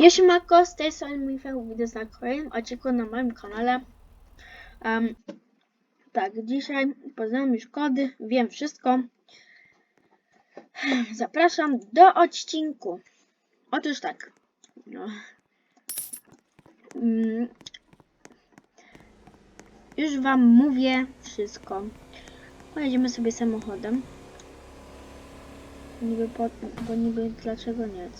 Jeśli Mako, z tej strony mój widzę na kolejnym odcinku na moim kanale. Em, tak, dzisiaj poznałem już kody, wiem wszystko. Zapraszam do odcinku. Otóż tak. No. Mm, już wam mówię wszystko. Pojedziemy sobie samochodem. Niby po, bo niby dlaczego nie?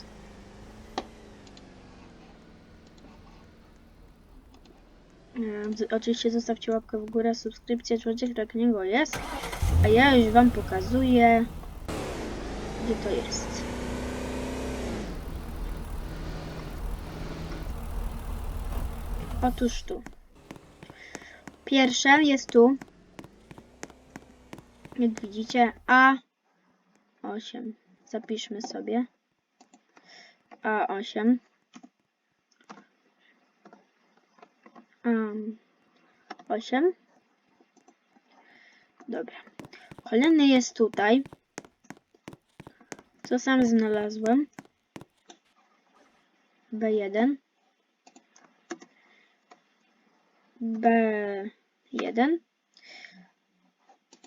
Oczywiście zostawcie łapkę w górę, subskrypcję, człowiek jak niego jest. A ja już wam pokazuję, gdzie to jest. Otóż tu. Pierwsze jest tu. Jak widzicie, A8. Zapiszmy sobie. A8. 8. Dobra. Kolejny jest tutaj. Co sam znalazłem. B1. B1.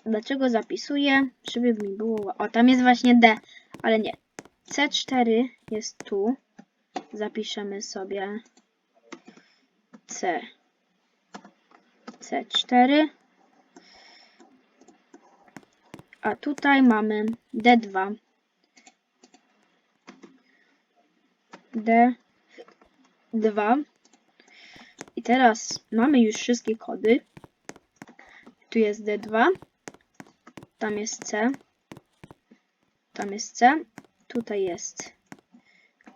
Dlaczego zapisuję? Żeby mi było. O, tam jest właśnie D, ale nie. C4 jest tu. Zapiszemy sobie C. C4. A tutaj mamy D2. D2. I teraz mamy już wszystkie kody. Tu jest D2. Tam jest C. Tam jest C. Tutaj jest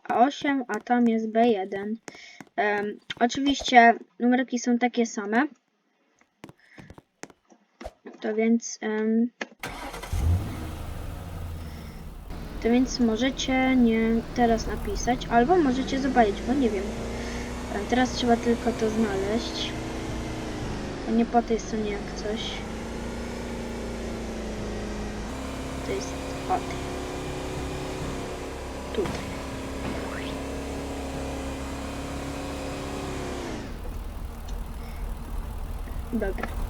A8, a tam jest B1. Em, oczywiście numerki są takie same. To więc. em, to więc możecie nie teraz napisać, albo możecie zobaczyć, bo nie wiem. Em, Teraz trzeba tylko to znaleźć. A nie po tej stronie jak coś. To jest o tej. Tutaj. Dobra.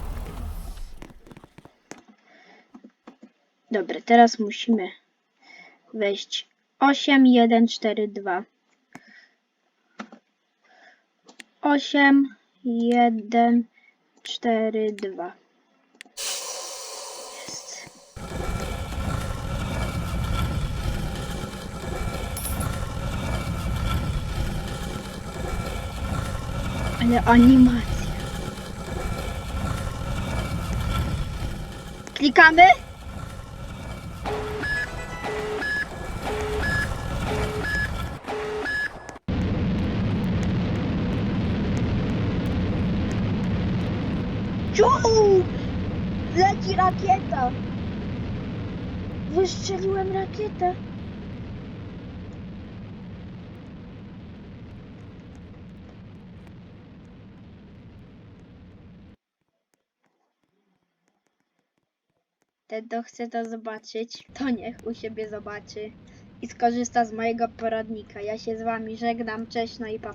Dobra, teraz musimy wejść 8, 1, 4, 2. 8, 1, 4, 2. Jest. Ale animacja. Klikamy? Ciu! Leci rakieta! Wystrzeliłem rakietę. Ten, kto chce to zobaczyć, to niech u siebie zobaczy i skorzysta z mojego poradnika. Ja się z wami żegnam, cześć, no i pa.